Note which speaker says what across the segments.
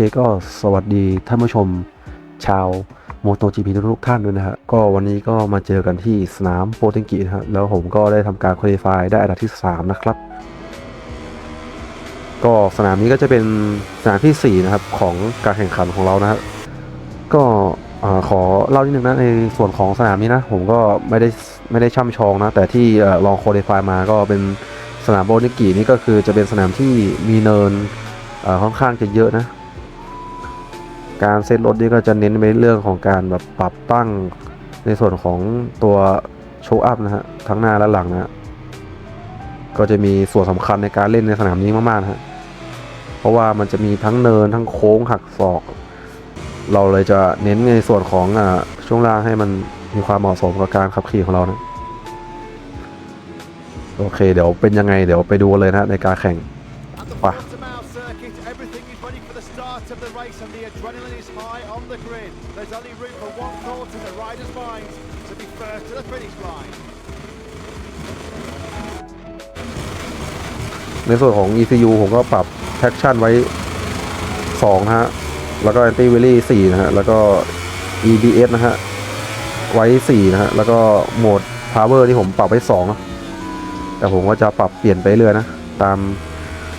Speaker 1: เคก็สวัสดีท่านผู้ชมชาวโมโต GP ทุกท่านด้วยนะฮะ ก็วันนี้ก็มาเจอกันที่สนามโปรติงกินะฮะ แล้วผมก็ได้ทำการคุริฟายได้อันดับที่ 3 นะครับ ก็สนามนี้ก็จะเป็นสนามทีสี่ 4 นะครับ ของการแข่งขันของเรานะฮะ ก็ขอเล่านิดนึงนะในส่วนของสนามนี้นะ ผมก็ไม่ได้ไม่ได้ช่ำชองนะ แต่ที่ลองโคดิฟายมาก็เป็นสนามโบนิกินี่ก็คือจะเป็นสนามที่มีเนินค่อนข้างจะเยอะนะ การเซตรถนี่ก็จะเน้นไปเรื่องของการแบบปรับตั้งในส่วนของตัวโชว์อัพนะฮะทั้งหน้าและหลังนะก็จะมีส่วนสำคัญในการเล่นในสนามนี้มากๆนะฮะเพราะว่ามันจะมีทั้งเนินทั้งโค้งหักศอก เราเลยจะเน้นในส่วนของอช่วงล่างให้มันมีความเหมาะสมกับการขับขี่ของเรานะโอเค เดี๋ยวเป็นยังไงเดี๋ยวไปดูเลยนะในการแข่ง
Speaker 2: At the and the adrenaline is high on the grid. There's only room for one thought in the riders' minds to be first to the finish line.
Speaker 1: ในส่วนของ ECU ผมก็ปรับ traction ไว้2นะฮะ แล้วก็ anti w h e e l y 4นะฮะ แล้วก็ EBS นะฮะ ไว้ 4 นะฮะ แล้วก็โหมด power ที่ผมปรับไว้2นะแต่ผมก็จะปรับเปลี่ยนไปเรื่อยนะ ตาม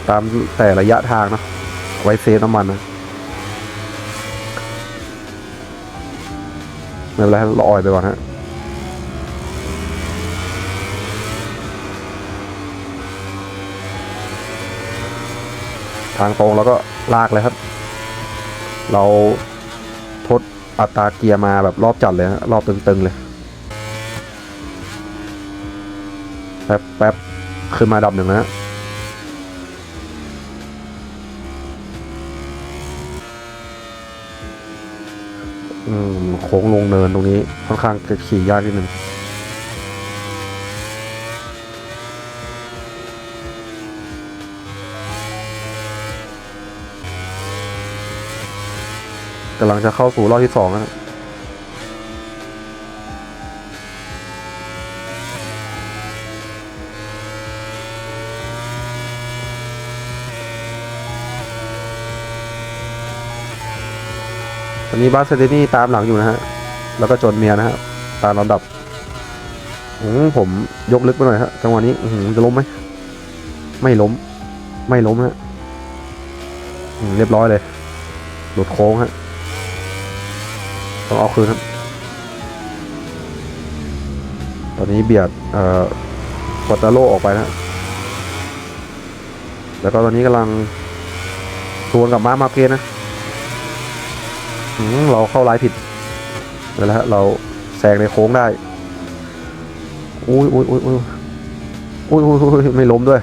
Speaker 1: ตามแต่ระยะทางนะ ไว้เซฟน้ำมันนะ ไม่เป็นไรเราอ่อยไปก่อนฮะทางตรงแล้วก็ลากเลยครับ เราทดอัตราเกียร์มาแบบรอบจัดเลยฮะรอบตึงๆเลยแป๊บแป๊บขึ้นมาดับหนึ่งนะ อืมโค้งลงเนินตรงนี้ค่อนข้างจะขี่ยากนิดนึงกำลังจะเข้าสู่รอบที่สองแล้ว ตอนนี้บาสเซเดนี่ตามหลังอยู่นะฮะ แล้วก็จนเมียนะฮะ ตามลำดับอืมผมยกลึกไปหน่อยฮะจังหวะนี้จะล้มไหม ไม่ล้ม ไม่ล้มฮะเรียบร้อยเลย หลุดโค้งฮะ ต้องเอาคืนครับ ตอนนี้เบียด เอ่อควอตาโลออกไปนะแล้วก็ตอนนี้กำลังทวนกับมามาเกสนะ เราเข้าไลน์ผิดเดี๋ยวแล้วฮะเราแซงในโค้งได้อุ้ยอุ้ยอุ้ยอุ้ยอุ้ยอุ้ยไม่ล้มด้วย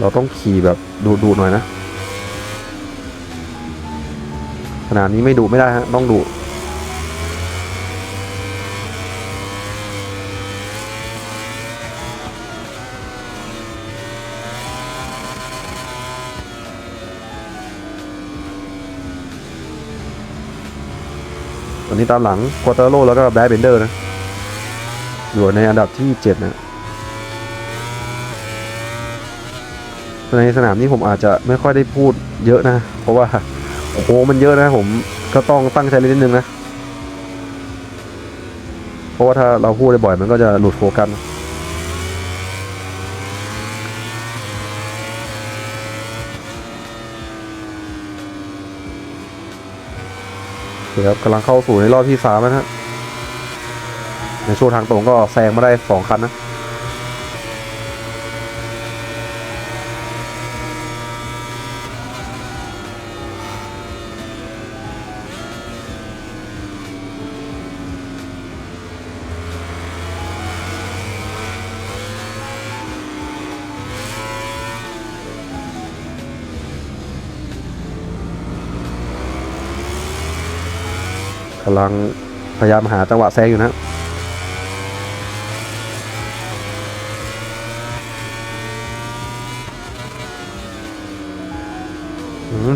Speaker 1: เราต้องขี่แบบดูดูหน่อยนะ ขนาดนี้ไม่ดูไม่ได้ฮะ ต้องดู ตอนนี้ตามหลังควอเตอร์โลแล้วก็แบดเบนเดอร์นะอยู่ในอันดับที่เจ็ดนะในสนามนี้ผมอาจจะไม่ค่อยได้พูดเยอะนะ เพราะว่าโอ้โหมันเยอะนะ ผมก็ต้องตั้งใจเล่นนิดนึงนะ เพราะว่าถ้าเราพูดบ่อยมันก็จะหลุดโฟกัส เคครับกำลังเข้าสู่ในรอบที่สามนะฮะในช่วงทางตรงก็แซงมาได้สองคันนะ กำลังพยายามหาจังหวะแซงอยู่นะ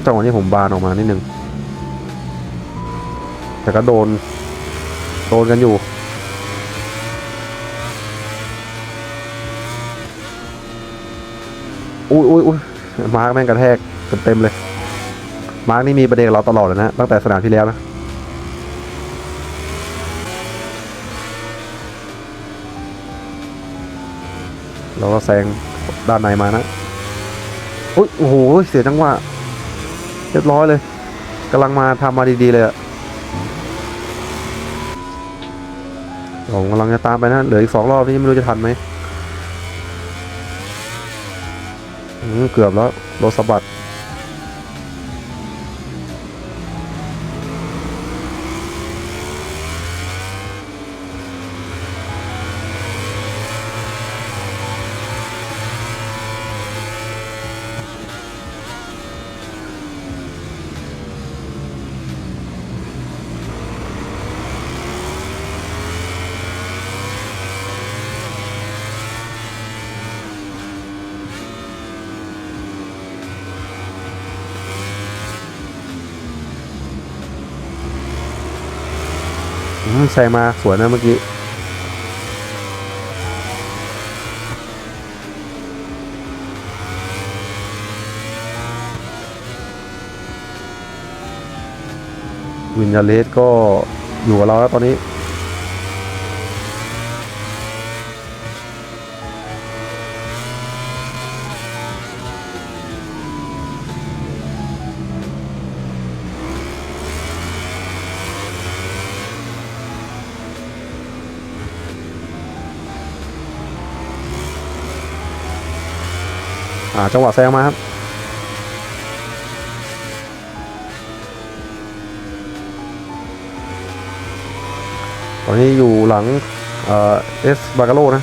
Speaker 1: จังหวะนี้ผมบานออกมานิดนึง แต่ก็โดน โดนกันอยู่ อุ้ยอุ้ยอุ้ยมาร์กแม่งกระแทกเต็มเต็มเลย มาร์กนี่มีประเด็นเราตลอดเลยนะ ตั้งแต่สนามที่แล้วนะ เราก็แซงด้านในมานะอุ้ยโอ้โหเสียจังหวะเรียบร้อยเลยกำลังมาทำมาดีๆเลยอะผมกำลังจะตามไปนะ เหลืออีกสองรอบนี่ไม่รู้จะทันไหมอืมเกือบแล้วรถสะบัด อืมแซงมาสวยนะเมื่อกี้วินยาเลสก็อยู่กับเราแล้วตอนนี้ อ่าจังหวะแซงมาครับตอนนี้อยู่หลังเอสบากาโลนะ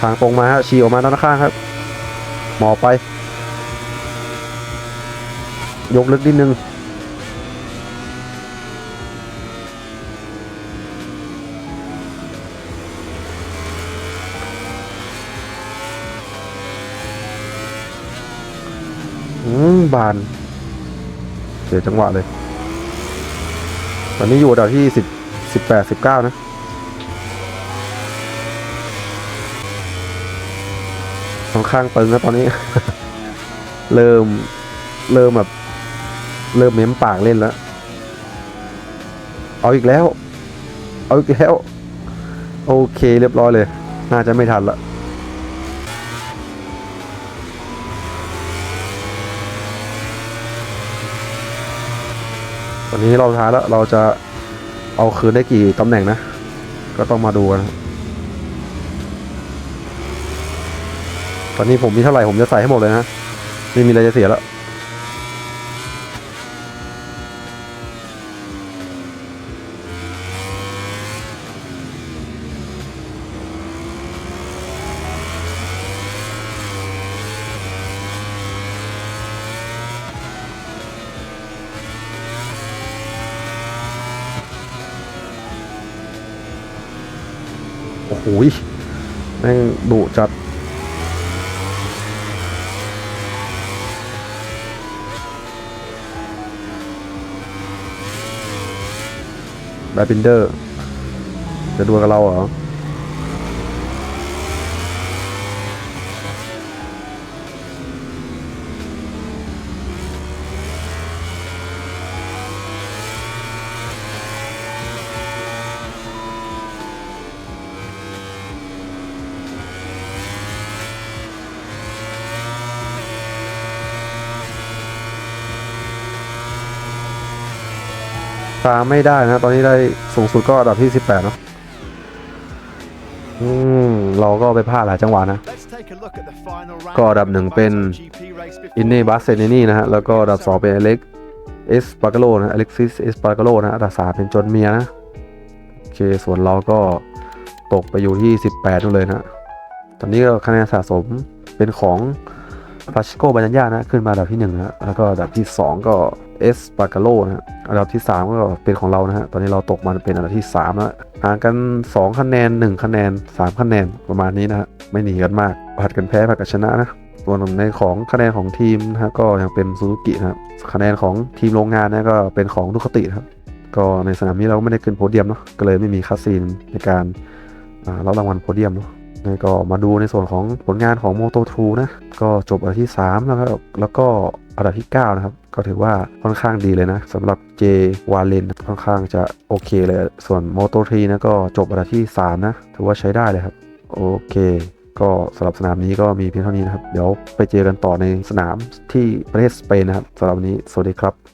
Speaker 1: ทางตรงมาฮะฉี่ออกมาด้านข้างครับ หมอบไป ยกลึกนิดนึง อืมบาน เสียจังหวะเลย ตอนนี้อยู่อันดับที่สิบสิบแปดสิบเก้านะค่อนข้างตึงนะตอนนี้ เริ่ม เริ่มแบบ เริ่มเม้มปากเล่นแล้ว เอาอีกแล้ว เอาอีกแล้ว โอเคเรียบร้อยเลย น่าจะไม่ทันละ อนนี้เราท้ายแล้วเราจะเอาคืนได้กี่ตำแหน่งนะ ก็ต้องมาดูนนะตอนนี้ผมมีเท่าไหร่ผมจะใส่ให้หมดเลยนะ ไม่มีอะไรจะเสียแล้ว หยแม่งดุจัดแบดบินเดอร์ จะดวลกับเราเหรอ ตามไม่ได้นะ ตอนนี้ได้สูงสุดก็อันดับที่ 18เนอะอืม เราก็ไปพลาดหลายจังหวะนะ
Speaker 2: Let's take a look at the final round
Speaker 1: ก็อันดับหนึ่งเป็น
Speaker 2: GP race before
Speaker 1: อินเน่บัสเซนนี่นะฮะ แล้วก็อันดับ2เป็นอเล็กเอสปาร์กโลนะอเล็กซิสเอสปาร์กโลนะอันดับ3เป็นจนเมียนะ โอเค ส่วนเราก็ตกไปอยู่ที่ 18นู่นเลยนะ ตอนนี้ก็คะแนนสะสมเป็นของพาชิโกบายัญญานะ ขึ้นมาอันดับที่1นะแล้วก็อันดับที่ 2 ก็ เอสปาร์กโลนะฮะอันดับที่ 3 ก็เป็นของเรานะฮะตอนนี้เราตกมาเป็นอันดับที่3แล้วห่างกัน 2 คะแนน 1 คะแนน 3 คะแนนประมาณนี้นะฮะไม่หนีกันมากผัดกันแพ้ผัดกันชนะนะส่วนในของคะแนนของทีมนะฮะก็ยังเป็นซูซูกินะครับคะแนนของทีมโรงงานนะก็เป็นของดุคตินะครับก็ในสนามนี้เราก็ไม่ได้ขึ้นโพเดียมเนาะก็เลยไม่มีคัสซีนในการรับรางวัลโพเดียมเนาะนี่ก็มาดูในส่วนของผลงานของ Moto 2นะ ก็จบอันดับที่ 3 แล้วก็แล้วก็อันดับที่ 9 นะครับ ก็ถือว่าค่อนข้างดีเลยนะสำหรับเจวาเลนค่อนข้างจะโอเคเลย ส่วนโมโตทรีนะก็จบอันดับที่ 3 นะ ถือว่าใช้ได้เลยครับ โอเคก็สำหรับสนามนี้ก็มีเพียงเท่านี้นะครับ เดี๋ยวไปเจอกันต่อในสนามที่ประเทศสเปนนะครับสำหรับวันนี้ สวัสดีครับ